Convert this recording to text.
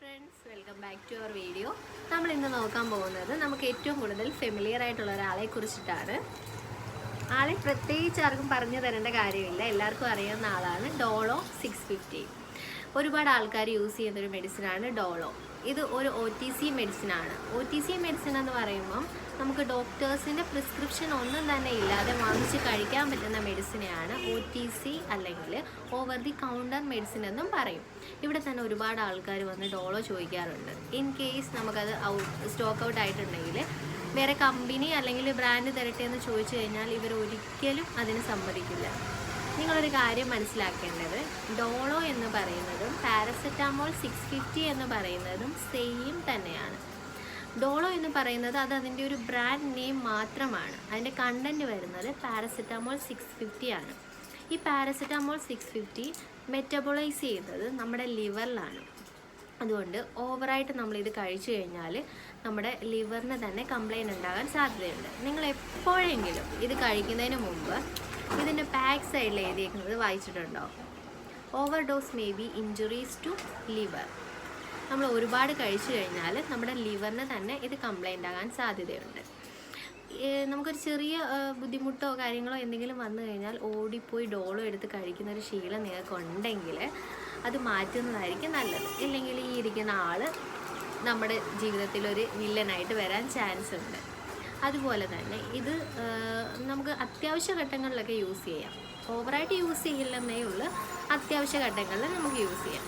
Friends welcome back to our video നമ്മൾ ഇന്ന് നോക്കാൻ പോകുന്നത് നമുക്ക് ഏറ്റവും കൂടുതൽ ഫെമിലിയർ ആയിട്ടുള്ള ഒരാളെ കുറിച്ചിട്ടാണ്. ആളെ പ്രത്യേകിച്ച് ആർക്കും പറഞ്ഞു തരേണ്ട കാര്യമില്ല. എല്ലാവർക്കും അറിയാവുന്ന ആളാണ് ഡോളോ സിക്സ് ഫിഫ്റ്റി ഒരുപാട് ആൾക്കാർ യൂസ് ചെയ്യുന്നൊരു മെഡിസിനാണ് ഡോളോ. ഇത് ഒരു ഒ ടി സി മെഡിസിനാണ് ഒ ടി സി മെഡിസിൻ എന്ന് പറയുമ്പം നമുക്ക് ഡോക്ടേഴ്സിന്റെ പ്രിസ്ക്രിപ്ഷൻ ഒന്നും തന്നെ ഇല്ലാതെ വാങ്ങിച്ച് കഴിക്കാൻ പറ്റുന്ന മെഡിസിനെയാണ് ഒ ടി സി അല്ലെങ്കിൽ ഓവർ ദി കൗണ്ടർ മെഡിസിൻ എന്നും പറയും. ഇവിടെ തന്നെ ഒരുപാട് ആൾക്കാർ വന്ന് ഡോളോ ചോദിക്കാറുണ്ട്. ഇൻ കേസ് നമുക്കത് സ്റ്റോക്ക് ഔട്ട് ആയിട്ടുണ്ടെങ്കിൽ വേറെ കമ്പനി അല്ലെങ്കിൽ ബ്രാൻഡ് തരട്ടെ എന്ന് ചോദിച്ചു കഴിഞ്ഞാൽ ഇവർ ഒരിക്കലും അതിന് സമ്മതിക്കില്ല. നിങ്ങളൊരു കാര്യം മനസ്സിലാക്കേണ്ടത്. ഡോളോ എന്ന് പറയുന്നതും പാരസെറ്റാമോൾ സിക്സ് ഫിഫ്റ്റി എന്ന് പറയുന്നതും സെയിം തന്നെയാണ്. ഡോളോ എന്ന് പറയുന്നത് അത് അതിന്റെ ഒരു ബ്രാൻഡ് നെയിം മാത്രമാണ്. അതിന്റെ കണ്ടന്റ് വരുന്നത് പാരസെറ്റാമോൾ സിക്സ് ഫിഫ്റ്റി ആണ്. ഈ പാരസെറ്റാമോൾ സിക്സ് ഫിഫ്റ്റി മെറ്റബോളൈസ് ചെയ്യുന്നത് നമ്മുടെ ലിവറിലാണ് അതുകൊണ്ട് ഓവറായിട്ട് നമ്മളിത് കഴിച്ചു കഴിഞ്ഞാൽ നമ്മുടെ ലിവറിന് തന്നെ കംപ്ലൈന്റ് ഉണ്ടാകാൻ സാധ്യതയുണ്ട്. നിങ്ങൾ എപ്പോഴെങ്കിലും ഇത് കഴിക്കുന്നതിന് മുമ്പ് ഇതിന്റെ ബാക്ക് സൈഡിൽ എഴുതിയേക്കുന്നത് വായിച്ചിട്ടുണ്ടോ? Overdose may be injuries to liver നമ്മൾ ഒരുപാട് കഴിച്ചു കഴിഞ്ഞാൽ നമ്മുടെ ലിവറിന് തന്നെ ഇത് കംപ്ലൈന്റ് ആകാൻ സാധ്യതയുണ്ട്. നമുക്കൊരു ചെറിയ ബുദ്ധിമുട്ടോ കാര്യങ്ങളോ എന്തെങ്കിലും വന്നു കഴിഞ്ഞാൽ ഓടിപ്പോയി ഡോളോ എടുത്ത് കഴിക്കുന്ന ഒരു ശീലം നിങ്ങൾക്ക് ഉണ്ടെങ്കിൽ അത് മാറ്റുന്നതായിരിക്കും നല്ലത്. ഇല്ലെങ്കിൽ ഈ ഇരിക്കുന്ന ആൾ നമ്മുടെ ജീവിതത്തിലൊരു വില്ലനായിട്ട് വരാൻ ചാൻസ് ഉണ്ട്. അതുപോലെ തന്നെ ഇത് നമുക്ക് അത്യാവശ്യ ഘട്ടങ്ങളിലൊക്കെ യൂസ് ചെയ്യാം. ഓവറായിട്ട് യൂസ് ചെയ്യില്ലെന്നേ ഉള്ളൂ. അത്യാവശ്യ ഘട്ടങ്ങളിൽ നമുക്ക് യൂസ് ചെയ്യാം.